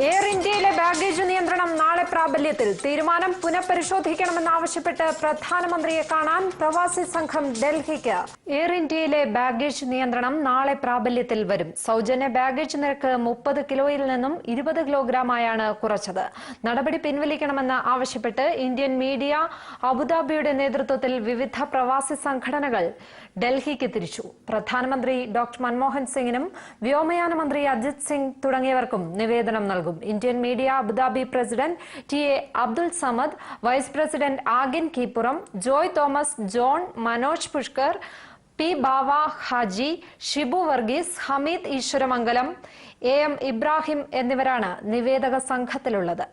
Air ഇന്ത്യയിലെ baggage നിയന്ത്രണം പ്രാബല്യത്തിൽ തീരുമാനം പുനഃപരിശോധിക്കണമെന്നാവശ്യപ്പെട്ട് പ്രധാനമന്ത്രിയെ കാണാൻ പ്രവാസി സംഘം ഡൽഹിക്ക്. എയർ ഇന്ത്യയിലെ ബാഗേജ് നിയന്ത്രണം നാളെ പ്രാബല്യത്തിൽ വരും. സൗജന്യ ബാഗേജ് നിരക്ക് മുപ്പത് കിലോയിൽ നിന്നും ഇരുപത് കിലോഗ്രാമായാണ് കുറച്ചത്. നടപടി പിൻവലിക്കണമെന്ന് ആവശ്യപ്പെട്ട് ഇന്ത്യൻ മീഡിയ അബുദാബിയുടെ നേതൃത്വത്തിൽ വിവിധ പ്രവാസി സംഘടനകൾ ഡൽഹിക്ക് തിരിച്ചു. പ്രധാനമന്ത്രി ഡോക്ടർ മൻമോഹൻ സിംഗിനും വ്യോമയാന മന്ത്രി അജിത് സിംഗ് തുടങ്ങിയവർക്കും നിവേദനം നൽകും. Indian media Abu Dhabi president T A Abdul Samad vice president Agin Keeppuram Joy Thomas John Manoj Pushkar P Bava Haji Shibu Varghese Hameed Eswaramangalam A M Ibrahim എന്നിവരാണ് നിവേദക സംഘത്തിലുള്ളത്.